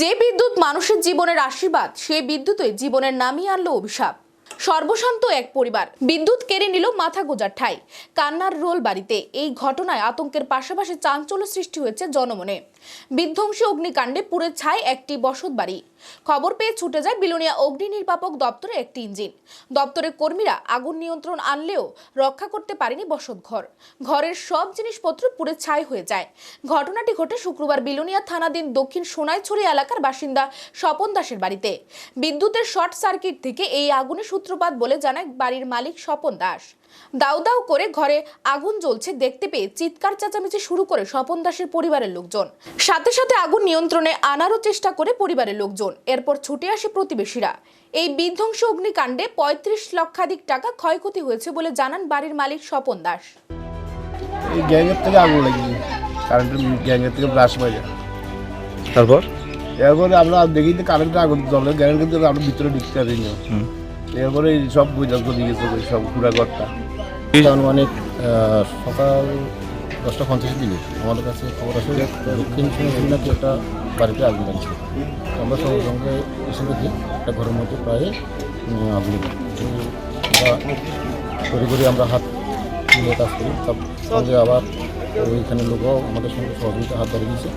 যে বিদ্যুৎ মানুষের জীবনের আশীর্বাদ সেই বিদ্যুতই জীবনের নামিয়ে আনলো অভিশাপ। সর্বশান্ত এক পরিবার। বিদ্যুৎ কেড়ে নিল মাথা গোজার ঠাই। কান্নার রোল বাড়িতে। এই ঘটনায় আতঙ্কের পাশাপাশি চাঞ্চল্য সৃষ্টি হয়েছে জনমনে। বিধ্বংসী অগ্নিকাণ্ডে পুড়ে ছাই একটি বসত বাড়ি। খবর পেয়ে ছুটে যায় বিলোনিয়া অগ্নি নির্বাপক দপ্তরে একটি ইঞ্জিন। দপ্তরের কর্মীরা আগুন নিয়ন্ত্রণ আনলেও রক্ষা করতে পারেনি বসত ঘর। ঘরের সব জিনিসপত্র পুড়ে ছাই হয়ে যায়। ঘটনাটি ঘটে শুক্রবার বিলোনিয়া থানাধীন দক্ষিণ সোনাইছড়ি এলাকার বাসিন্দা স্বপন দাসের বাড়িতে। বিদ্যুতের শর্ট সার্কিট থেকে এই আগুনের সূত্রপাত বলে জানায় বাড়ির মালিক স্বপন দাস। দাউ দাউ করে ঘরে আগুন জ্বলছে দেখতে পেয়ে চিৎকার চেঁচামেচি শুরু করে স্বপন দাসের পরিবারের লোকজন। সাথে সাথে আগুন নিয়ন্ত্রণে আনারও চেষ্টা করে পরিবারের লোকজন। এরপর ছুটে আসে প্রতিবেশীরা। এই বিধ্বংস অগ্নিকাণ্ডে পঁয়ত্রিশ লক্ষাধিক টাকা ক্ষয়ক্ষতি হয়েছে বলে জানান বাড়ির মালিক স্বপন দাস। গ্যাংয়ের থেকে আগুন লাগিয়ে কারেন্টের গ্যাংয়ের থেকে ব্রাশ বাজে তারপর? এরপরে আমরা দেখি যে কারেন্টের আগুন জ্বলে। গ্যাংয়ের কিন্তু আমরা ভিতরে ঢুকতে পারিনি। এরপরে সব বুঝা করে দিয়েছে ওই সব পুরা ঘরটা। আনুমানিক সকাল দশটা পঞ্চাশ দিকে আমাদের কাছে খবর আসে দক্ষিণ শুনেছি নাকি একটা বাড়িতে আগুন লাগছে। আমরা সঙ্গে সঙ্গে এসে দেখি, একটা ঘরের মধ্যে প্রায় আগুন তো করে করে আমরা হাত নিয়ে কাজ করি। তার সঙ্গে আবার ওইখানে লোকও আমাদের সঙ্গে সহযোগিতা হাত ধরে দিয়েছে